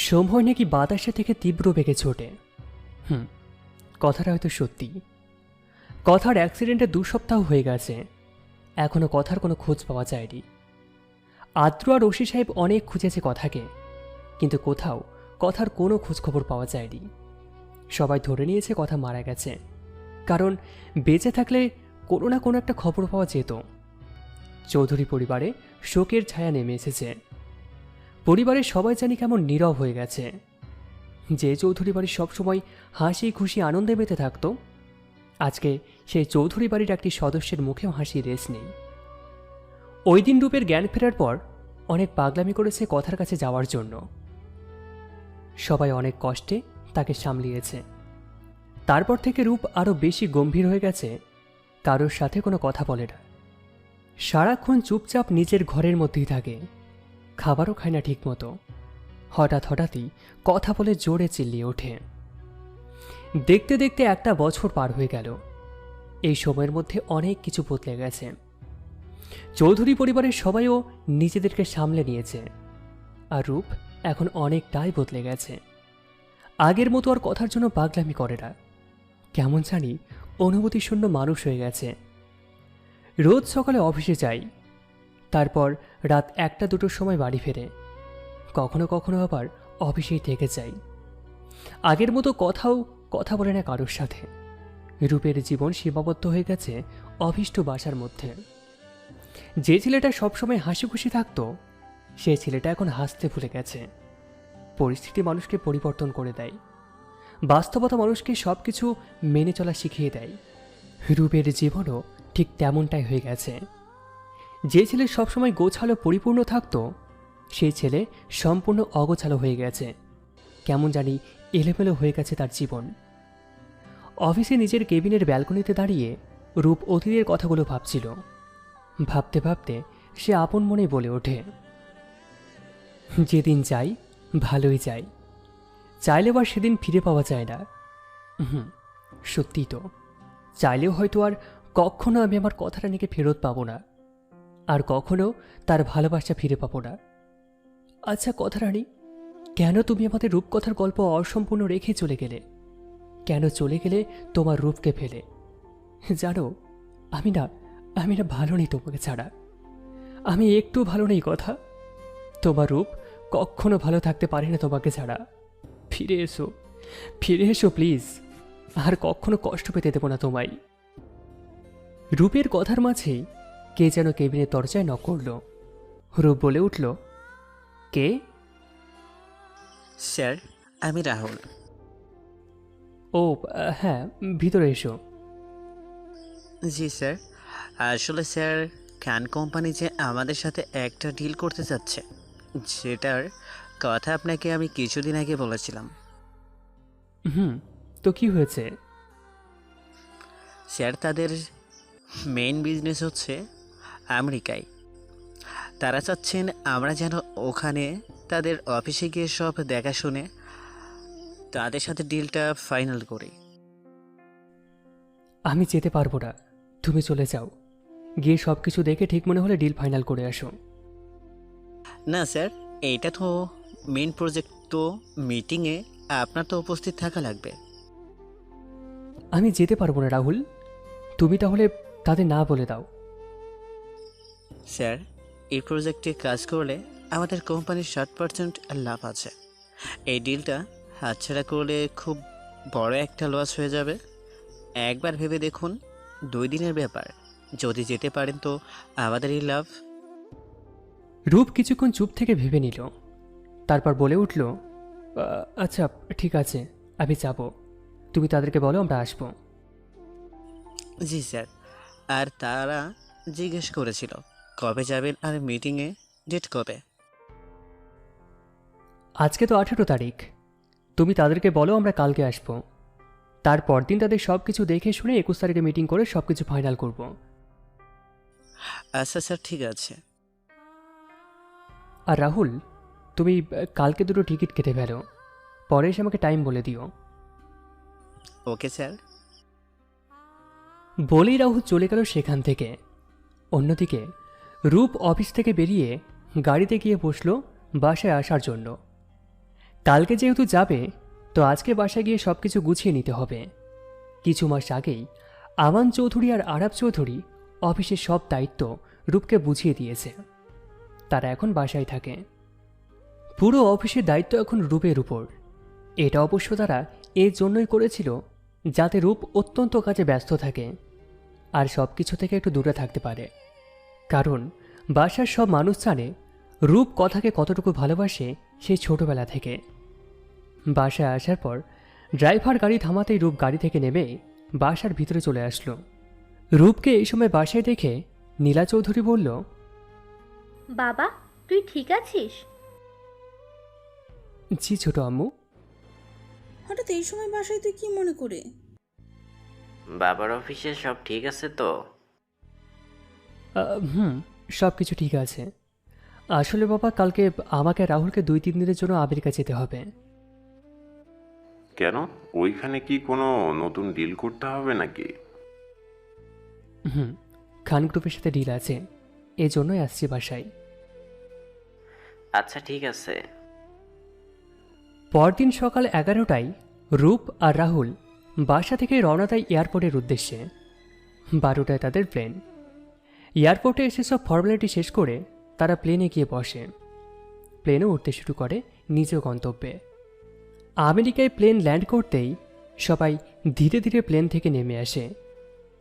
সময় নাকি বাতাসে থেকে তীব্র বেগে ছোটে। হুম, কথাটা হয়তো সত্যি। কথার অ্যাক্সিডেন্টে দু সপ্তাহ হয়ে গেছে। এখনও কথার কোনো খোঁজ পাওয়া যায়নি। আদ্র আর ওসি সাহেব অনেক খুঁজেছে কথাকে, কিন্তু কোথাও কথার কোনো খোঁজখবর পাওয়া যায়নি। সবাই ধরে নিয়েছে কথা মারা গেছে। কারণ বেঁচে থাকলে কোনো না কোনো একটা খবর পাওয়া যেত। চৌধুরী পরিবারে শোকের ছায়া নেমে এসেছে। পরিবারের সবাই জানি কেমন নীরব হয়ে গেছে। যে চৌধুরী বাড়ি সবসময় হাসি খুশি আনন্দে মেতে থাকতো, আজকে সেই চৌধুরী বাড়ির একটি সদস্যের মুখেও হাসি রেস নেই। ওই দিন রূপের জ্ঞান ফেরার পর অনেক পাগলামি করেছে কথার কাছে যাওয়ার জন্য। সবাই অনেক কষ্টে তাকে সামলিয়েছে। তারপর থেকে রূপ আরও বেশি গম্ভীর হয়ে গেছে, কারোর সাথে কোনো কথা বলে না। সারাক্ষণ চুপচাপ নিজের ঘরের মধ্যেই থাকে। খাবারও খায় না ঠিকমতো। হঠাৎ হঠাৎই কথা বলে জোরে চিল্লিয়ে ওঠে। দেখতে দেখতে একটা বছর পার হয়ে গেল। এই সময়ের মধ্যে অনেক কিছু বদলে গেছে। চৌধুরী পরিবারের সবাইও নিজেদেরকে সামলে নিয়েছে। আর রূপ এখন অনেকটাই বদলে গেছে। আগের মতো আর কথার জন্য পাগলামি করে না। কেমন জানি অনুভূতিশূন্য মানুষ হয়ে গেছে। রোজ সকালে অফিসে যাই তারপর রাত একটা দুটোর সময় বাড়ি ফেরে। কখনো কখনো আবার অফিসেই থেকে যাই। আগের মতো কথাও কথা বলে না কারোর সাথে। রূপের জীবন সীমাবদ্ধ হয়ে গেছে অভীষ্ট বাসার মধ্যে। যে ছেলেটা সবসময় হাসি খুশি থাকতো, সে ছেলেটা এখন হাসতে ভুলে গেছে। পরিস্থিতি মানুষকে পরিবর্তন করে দেয়। বাস্তবতা মানুষকে সব কিছু মেনে চলা শিখিয়ে দেয়। রূপের জীবনও ঠিক তেমনটাই হয়ে গেছে। যে ছেলে সবসময় গোছালো পরিপূর্ণ থাকতো সেই ছেলে সম্পূর্ণ অগোছালো হয়ে গেছে। কেমন জানি এলোমেলো হয়ে গেছে তার জীবন। অফিসে নিজের কেবিনের ব্যালকনিতে দাঁড়িয়ে রূপ অতীতের কথাগুলো ভাবছিল। ভাবতে ভাবতে সে আপন মনে বলে ওঠে, যেদিন যাই, ভালোই যাই। চাইলেও আর সেদিন ফিরে পাওয়া যায় না। হুম সত্যি তো। চাইলেও হয়তো আর কখনো আমি আমার কথাটা নিয়ে ফেরত পাবো না। আর কখনো তার ভালোবাসা ফিরে পাবো না। আচ্ছা কথা রানী, কেন তুমি আমাদের রূপকথার গল্প অসম্পূর্ণ রেখে চলে গেলে? কেন চলে গেলে তোমার রূপকে ফেলে? জানো, আমি না আমি না ভালো নেই তোমাকে ছাড়া। আমি একটু ভালো নেই, কথা। তোমার রূপ কখনো ভালো থাকতে পারে না তোমাকে ছাড়া। ফিরে এসো ফিরে এসো প্লিজ। আর কখনো কষ্ট পেতে দেবো না তোমায়। রূপের কথার মাঝেই কে যেন কেবিনের দরজায় নক করল। রূপ বলে উঠল কে? স্যার আমি রাহুল। ও হ্যাঁ ভিতরে এসো। জি স্যার। আসলে স্যার ক্যান কোম্পানি যে আমাদের সাথে একটা ডিল করতে চাচ্ছে যেটার কথা আপনাকে আমি কিছুদিন আগে বলেছিলাম। হুম তো কি হয়েছে? স্যার তাদের মেইন বিজনেস হচ্ছে আমেরিকায়। তারা চাচ্ছেন আমরা যেন ওখানে তাদের অফিসে গিয়ে সব দেখাশুনে তাদের সাথে ডিলটা ফাইনাল করি। আমি যেতে পারব না। তুমি চলে যাও। গিয়ে সব কিছু দেখে ঠিক মনে হলে ডিল ফাইনাল করে আসো। না স্যার এইটা তো মেন প্রজেক্ট তো মিটিংয়ে আপনার তো উপস্থিত থাকা লাগবে। আমি যেতে পারব না রাহুল। তুমি তাহলে তাদের না বলে দাও। স্যার এই প্রজেক্টে কাজ করলে আমাদের কোম্পানির ষাট পার্সেন্ট লাভ আছে। এই ডিলটা হাতছাড়া করলে খুব বড় একটা লস হয়ে যাবে। একবার ভেবে দেখুন দুই দিনের ব্যাপার। যদি যেতে পারেন তো আমাদের এই লাভ। রূপ কিছুক্ষণ চুপ থেকে ভেবে নিল। তারপর বলে উঠল আচ্ছা ঠিক আছে আমি যাব। তুমি তাদেরকে বলো আমরা আসব। জি স্যার। আর তারা জিজ্ঞেস করেছিল কবে যাবেন আর মিটিংয়ে ডেট কবে? আজকে তো আঠেরো তারিখ। তুমি তাদেরকে বলো আমরা কালকে আসব। তারপর দিন তাদের সব কিছু দেখে শুনে একুশ তারিখে মিটিং করে সব কিছু ফাইনাল করব। আচ্ছা স্যার ঠিক আছে। আর রাহুল তুমি আহ, কালকে দুটো টিকিট কেটে ফেলো। পরে এসে আমাকে টাইম বলে দিও। ওকে স্যার বলেই রাহুল চলে গেল সেখান থেকে। অন্যদিকে রূপ অফিস থেকে বেরিয়ে গাড়িতে গিয়ে বসল বাসায় আসার জন্য। কালকে যেহেতু যাবে, তো আজকে বাসায় গিয়ে সব কিছু গুছিয়ে নিতে হবে। কিছু মাস আগেই আমান চৌধুরী আর আরাব চৌধুরী অফিসের সব দায়িত্ব রূপকে বুঝিয়ে দিয়েছে। তারা এখন বাসায় থাকে। পুরো অফিসের দায়িত্ব এখন রূপের উপর। এটা অবশ্য তারা এর জন্যই করেছিল যাতে রূপ অত্যন্ত কাজে ব্যস্ত থাকে, আর সব কিছু থেকে একটু দূরে থাকতে পারে। কারণ বাসার সব মানুষ জানে রূপ কথাকে কতটুকু ভালোবাসে সেই ছোটবেলা থেকে। বাসায় আসার পর ড্রাইভার গাড়ি থামাতেই রূপ গাড়ি থেকে নেমে বাসার ভিতরে চলে আসলো। রূপকে এই সময় বাসায় দেখে নীলা চৌধুরী বলল বাবা তুই ঠিক আছিস? জি ছোট আম্মু। হঠাৎ এই সময় বাসায় তুই কি মনে করে? বাবার অফিসে সব ঠিক আছে তো? হুম সব কিছু ঠিক আছে। আসলে বাবা কালকে আমাকে রাহুলকে দুই তিন দিনের জন্য আমেরিকা যেতে হবে। কেন? ওইখানে কি কোনো নতুন ডিল করতে হবে নাকি? হুম খান গ্রুপের সাথে ডিল আছে। এই জন্যই আসছি বাসায়। আচ্ছা ঠিক আছে। পরদিন সকাল এগারোটায় রূপ আর রাহুল বাসা থেকে রওনা দেয় এয়ারপোর্টের উদ্দেশ্যে। বারোটায় তাদের প্লেন এয়ারপোর্টে এসে সব ফর্মালিটি শেষ করে তারা প্লেনে গিয়ে বসে। প্লেনও উঠতে শুরু করে নিজ গন্তব্যে। আমেরিকায় প্লেন ল্যান্ড করতেই সবাই ধীরে ধীরে প্লেন থেকে নেমে আসে।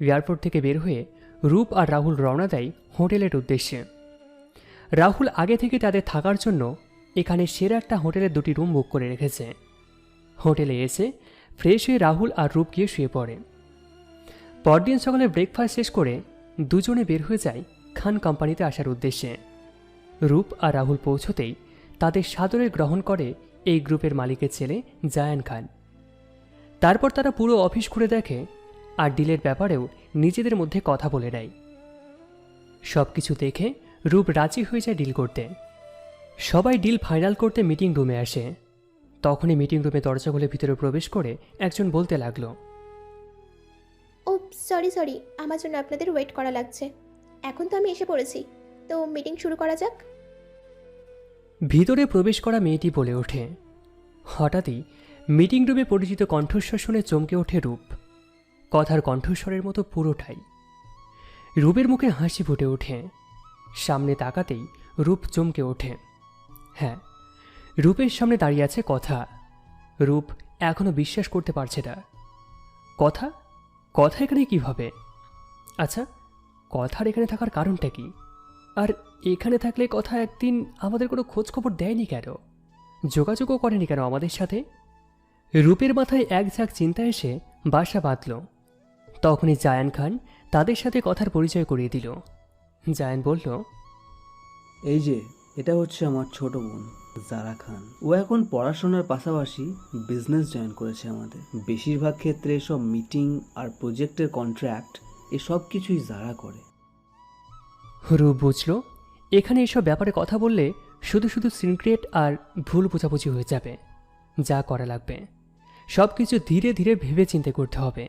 এয়ারপোর্ট থেকে বের হয়ে রূপ আর রাহুল রওনা দেয় হোটেলের উদ্দেশ্যে। রাহুল আগে থেকে তাদের থাকার জন্য এখানে সেরা একটা হোটেলের দুটি রুম বুক করে রেখেছে। হোটেলে এসে ফ্রেশ হয়ে রাহুল আর রূপ গিয়ে শুয়ে পড়ে। পরদিন সকালে ব্রেকফাস্ট শেষ করে দুজনে বের হয়ে যায় খান কোম্পানিতে আসার উদ্দেশ্যে। রূপ আর রাহুল পৌঁছতেই তাদের সাদরে গ্রহণ করে এই গ্রুপের মালিকের ছেলে জায়ান খান। তারপর তারা পুরো অফিস ঘুরে দেখে আর ডিলের ব্যাপারেও নিজেদের মধ্যে কথা বলে নেয়। সব কিছু দেখে রূপ রাজি হয়ে যায় ডিল করতে। সবাই ডিল ফাইনাল করতে মিটিং রুমে আসে। তখনই মিটিং রুমে দরজা খুলে ভিতরে প্রবেশ করে একজন বলতে লাগল সরি সরি, আমার জন্য আপনাদের ওয়েট করা লাগছে। এখন তো আমি এসে পড়েছি। তো মিটিং শুরু করা যাক। ভিতরে প্রবেশ করা মেয়েটি বলে ওঠে। হঠাৎই মিটিং রুমে পরিচিত কণ্ঠস্বর শুনে চমকে ওঠে রূপ। কথার কণ্ঠস্বরের মতো পুরোটাই। রূপের মুখে হাসি ফুটে ওঠে। সামনে তাকাতেই রূপ চমকে ওঠে। হ্যাঁ রূপের সামনে দাঁড়িয়ে আছে কথা। রূপ এখনও বিশ্বাস করতে পারছে না। কথা কথা এখানে কীভাবে? আচ্ছা কথার এখানে থাকার কারণটা কি? আর এখানে থাকলে কথা একদিন আমাদের কোনো খোঁজ খবর দেয়নি কেন? যোগাযোগও করেনি কেন আমাদের সাথে? রূপের মাথায় এক ঝাঁক চিন্তা এসে বাসা বাঁধল। তখনই জায়ান খান তাদের সাথে কথার পরিচয় করিয়ে দিল। জায়ান বলল, এই যে, এটা হচ্ছে আমার ছোট বোন। জারা খান। ও এখন পড়াশোনার পাশাপাশি বিজনেস জয়েন করেছে আমাদের। বেশিরভাগ ক্ষেত্রে সব মিটিং আর প্রজেক্টের কন্ট্রাক্ট এসব কিছুই জারা করে। রূপ বুঝল? এখানে এসব ব্যাপারে কথা বললে শুধু শুধু সিনক্রেট আর ভুল বোঝাবুঝি হয়ে যাবে। যা করা লাগবে। সব কিছু ধীরে ধীরে ভেবে চিন্তে করতে হবে।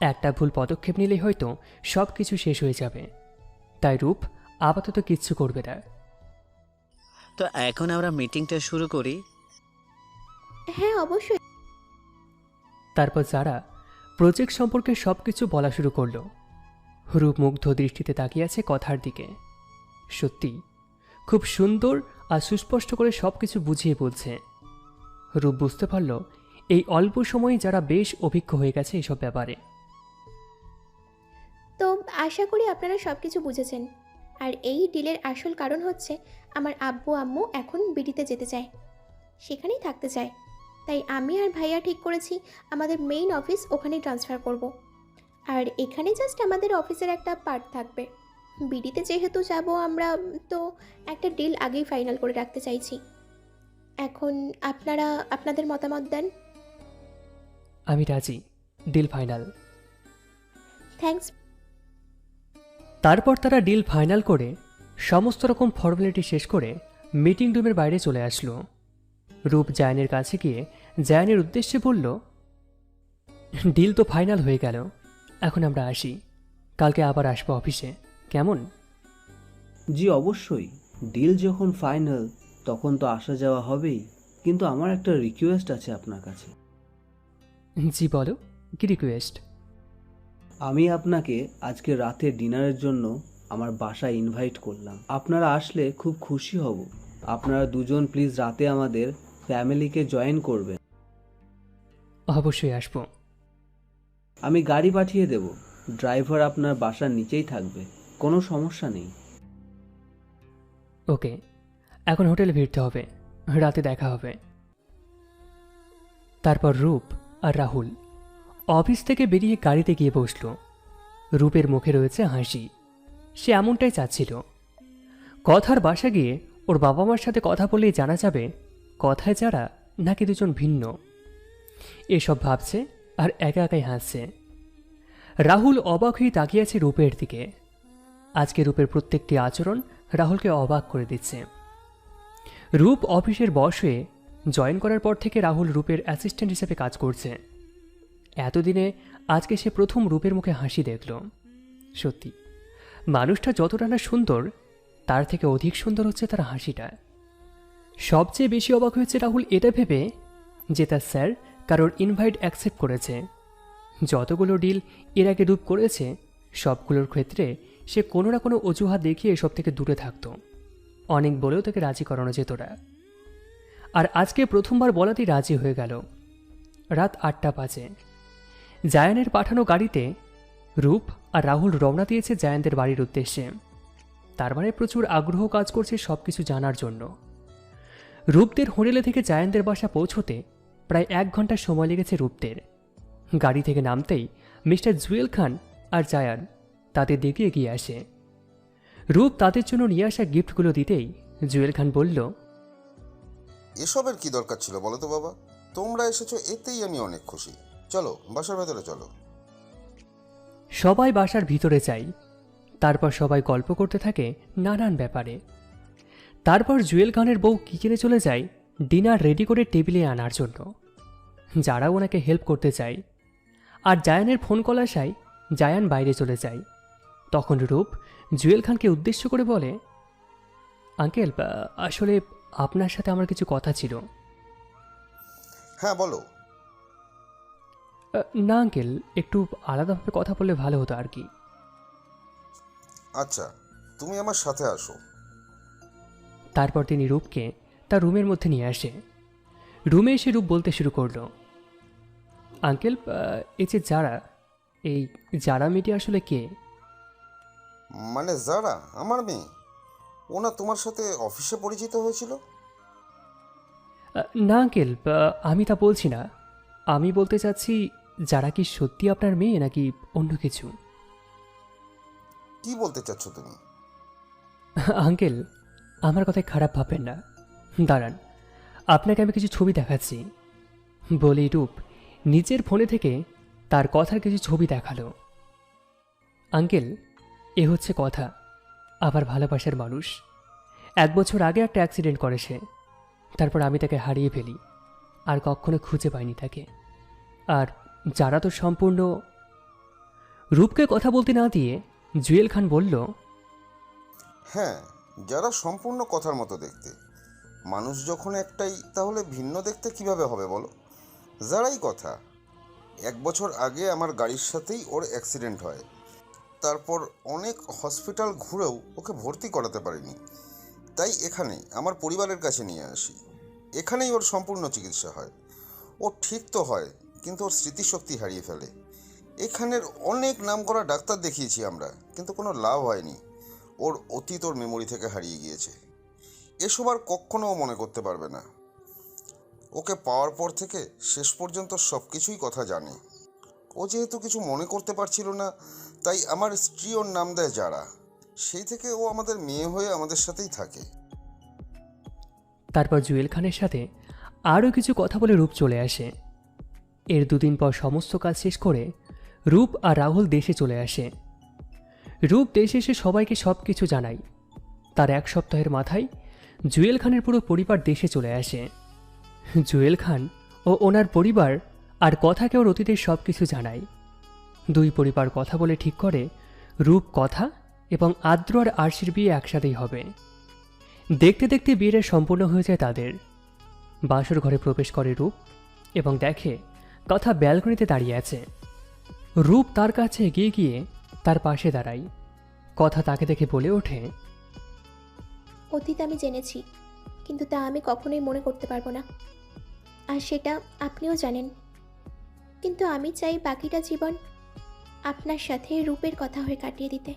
একটা ভুল পদক্ষেপ নিলেই হয়তো সব কিছু শেষ হয়ে যাবে। তাই রূপ আপাতত কিচ্ছু করবে না। তো এখন আমরা মিটিংটা শুরু করি? হ্যাঁ অবশ্যই। তারপর যারা প্রজেক্ট সম্পর্কে সব কিছু বলা শুরু করল রূপ মুগ্ধ দৃষ্টিতে তাকিয়ে আছে কথার দিকে। সত্যি খুব সুন্দর আর সুস্পষ্ট করে সব কিছু বুঝিয়ে বলছে। রূপ বুঝতে পারল এই অল্প সময়ে যারা বেশ অভিজ্ঞ হয়ে গেছে এসব ব্যাপারে। তো আশা করি আপনারা সব কিছু বুঝেছেন। আর এই ডিলের আসল কারণ হচ্ছে আমার আব্বু আম্মু এখন বিডিতে যেতে চায়। সেখানেই থাকতে চায়। তাই আমি আর ভাইয়া ঠিক করেছি আমাদের মেইন অফিস ওখানেই ট্রান্সফার করব। আর এখানে জাস্ট আমাদের অফিসের একটা পার্ট থাকবে। বিডিতে যেহেতু যাব আমরা তো একটা ডিল আগেই ফাইনাল করে রাখতে চাইছি। এখন আপনারা আপনাদের মতামত দেন। আমি রাজি। ডিল ফাইনাল থ্যাঙ্কস তারপর তারা ডিল ফাইনাল করে সমস্ত রকম ফর্মালিটি শেষ করে মিটিং রুমের বাইরে চলে আসলো। রূপ জায়ানের কাছে গিয়ে জায়নের উদ্দেশ্যে বলল ডিল তো ফাইনাল হয়ে গেল এখন আমরা আসি। কালকে আবার আসব অফিসে। কেমন? জি অবশ্যই। ডিল যখন ফাইনাল তখন তো আসা যাওয়া হবেই। কিন্তু আমার একটা রিকোয়েস্ট আছে আপনার কাছে। জি বলো। কি রিকোয়েস্ট আমি আপনাকে আজকে রাতে ডিনারের জন্য আমার বাসায় ইনভাইট করলাম। আপনারা আসলে খুব খুশি হব। আপনারা দুজন প্লিজ রাতে আমাদের ফ্যামিলিকে জয়েন করবেন। অবশ্যই আসব। আমি গাড়ি পাঠিয়ে দেব। ড্রাইভার আপনার বাসার নিচেই থাকবে। কোনো সমস্যা নেই। ওকে এখন হোটেলে ফিরতে হবে। রাতে দেখা হবে। তারপর রূপ আর রাহুল। অফিস থেকে বেরিয়ে গাড়িতে গিয়ে বসল। রূপের মুখে রয়েছে হাসি। সে এমনটাই চাচ্ছিল। কথার বাসা গিয়ে ওর বাবা মার সাথে কথা বললেই জানা যাবে, কথায় যারা নাকি দুজন ভিন্ন। এসব ভাবছে আর একা একাই হাসছে। রাহুল অবাক হয়ে তাকিয়ে আছে রূপের দিকে। আজকে রূপের প্রত্যেকটি আচরণ রাহুলকে অবাক করে দিচ্ছে। রূপ অফিসের বস জয়েন করার পর থেকে রাহুল রূপের অ্যাসিস্ট্যান্ট হিসেবে কাজ করছে। এতদিনে আজকে সে প্রথম রূপের মুখে হাসি দেখল। সত্যি, মানুষটা যতটা না সুন্দর, তার থেকে অধিক সুন্দর হচ্ছে তার হাসিটা। সবচেয়ে বেশি অবাক হয়েছে রাহুল এটা ভেবে যে তার স্যার কারোর ইনভাইট অ্যাকসেপ্ট করেছে। যতগুলো ডিল এর আগে রূপ করেছে, সবগুলোর ক্ষেত্রে সে কোনো না কোনো অজুহাত দেখিয়ে এসব থেকে দূরে থাকতো। অনেক বলেও তাকে রাজি করানো যেত না। আর আজকে প্রথমবার বলাতেই রাজি হয়ে গেল। রাত আটটা বাজে। জায়ানের পাঠানো গাড়িতে রূপ আর রাহুল রওনা দিয়েছে জায়ানদের বাড়ির উদ্দেশ্যে। তার মানে প্রচুর আগ্রহ কাজ করছে সব কিছু জানার জন্য। রূপদের হোটেলে থেকে জায়ানদের বাসা পৌঁছতে প্রায় এক ঘণ্টা সময় লেগেছে রূপদের। গাড়ি থেকে নামতেই মিস্টার জুয়েল খান আর জায়ান তাদের দিকে এগিয়ে আসে। রূপ তাদের জন্য নিয়ে আসা গিফটগুলো দিতেই জুয়েল খান বলল, এসবের কি দরকার ছিল বলো তো বাবা? তোমরা এসেছ, এতেই আমি অনেক খুশি। চলো বাসার ভেতরে চলো। সবাই বাসার ভিতরে যাই। তারপর সবাই গল্প করতে থাকে নানান ব্যাপারে। তারপর জুয়েল খানের বউ কিচেনে চলে যায় ডিনার রেডি করে টেবিলে আনার জন্য। যারা ওনাকে হেল্প করতে চায়। আর জায়ানের ফোন কল আসায় জায়ান বাইরে চলে যায়। তখন রূপ জুয়েল খানকে উদ্দেশ্য করে বলে আঙ্কেল আসলে আপনার সাথে আমার কিছু কথা ছিল। হ্যাঁ বলো। না আঙ্কেল একটু আলাদাভাবে কথা বললে ভালো হতো আর কি। আচ্ছা তুমি আমার সাথে আসো। তারপর তিনি রূপকে তার রুমের মধ্যে নিয়ে আসে। রুমে এসে রূপ বলতে শুরু করল আঙ্কেল এই যে যারা এই যারা মেয়েটি আসলে কে? মানে যারা আমার মেয়ে? ওনা তোমার সাথে অফিসে পরিচিত হয়েছিল? না আঙ্কেল আমি তা বলছি না। আমি বলতে চাচ্ছি যারা কি সত্যি আপনার মেয়ে নাকি অন্য কিছু? কি বলতে চাচ্ছ তুমি? আঙ্কেল আমার কথায় খারাপ ভাবেন না। দাঁড়ান আপনাকে আমি কিছু ছবি দেখাচ্ছি। বলি রূপ নিজের ফোনে থেকে তার কথার কিছু ছবি দেখাল। আঙ্কেল এ হচ্ছে কথা আবার ভালোবাসার মানুষ। এক বছর আগে একটা অ্যাক্সিডেন্ট করে সে। তারপর আমি তাকে হারিয়ে ফেলি আর কখনো খুঁজে পাইনি তাকে। আর যারা তো সম্পূর্ণ রূপকে কথা বলতে না দিয়ে জুয়েল খান বলল হ্যাঁ যারা সম্পূর্ণ কথার মতো দেখতে। মানুষ যখন একটাই, তাহলে ভিন্ন দেখতে কীভাবে হবে বলো? যারাই কথা, এক বছর আগে আমার গাড়ির সাথেই ওর অ্যাক্সিডেন্ট হয়। তারপর অনেক হসপিটাল ঘুরেও ওকে ভর্তি করাতে পারিনি। তাই এখানে আমার পরিবারের কাছে নিয়ে আসি। এখানেই ওর সম্পূর্ণ চিকিৎসা হয়। ও ঠিক তো হয় কিন্তু ওর স্মৃতিশক্তি হারিয়ে ফেলে। এখানের অনেক নাম করা ডাক্তার দেখিয়েছি আমরা, কিন্তু কোনো লাভ হয়নি। ওর অতীত ওর মেমোরি থেকে হারিয়ে গিয়েছে। এসব আর কখনো ও মনে করতে পারবে না। ওকে পাওয়ার পর থেকে শেষ পর্যন্ত সব কিছুই কথা জানে। ও যেহেতু কিছু মনে করতে পারছিল না, তাই আমার স্ত্রী ওর নাম দেয় যারা। সেই থেকে ও আমাদের মেয়ে হয়ে আমাদের সাথেই থাকে। তারপর জুয়েল খানের সাথে আরও কিছু কথা বলে রূপ চলে আসে। এর দুদিন পর সমস্ত কাজ শেষ করে রূপ আর রাহুল দেশে চলে আসে। রূপ দেশে এসে সবাইকে সব কিছু জানায়। তার এক সপ্তাহের মাথায় জুয়েল খানের পুরো পরিবার দেশে চলে আসে। জুয়েল খান ও ওনার পরিবার আর কথাকে ওর অতীতের সব কিছু জানায়। দুই পরিবার কথা বলে ঠিক করে, রূপ কথা এবং আদ্র আর আরশির বিয়ে একসাথেই হবে। দেখতে দেখতে বিয়েটা সম্পূর্ণ হয়ে যায় তাদের। বাসর ঘরে প্রবেশ করে রূপ এবং দেখে কথা ব্যালকনিতে দাঁড়িয়ে আছে। রূপ তার কাছে এগিয়ে গিয়ে তার পাশে দাঁড়াই কথা তাকে দেখে বলে ওঠে অতীত আমি জেনেছি কিন্তু তা আমি কখনোই মনে করতে পারব না। আর সেটা আপনিও জানেন। কিন্তু আমি চাই বাকিটা জীবন আপনার সাথে রূপের কথা হয়ে কাটিয়ে দিতে।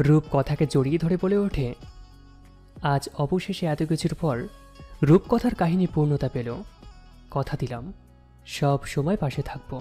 রূপ কথাকে জড়িয়ে ধরে বলে ওঠে আজ অবশেষে এত কিছুর পর রূপকথার কাহিনী পূর্ণতা পেল। কথা দিলাম। সব সময় পাশে থাকব।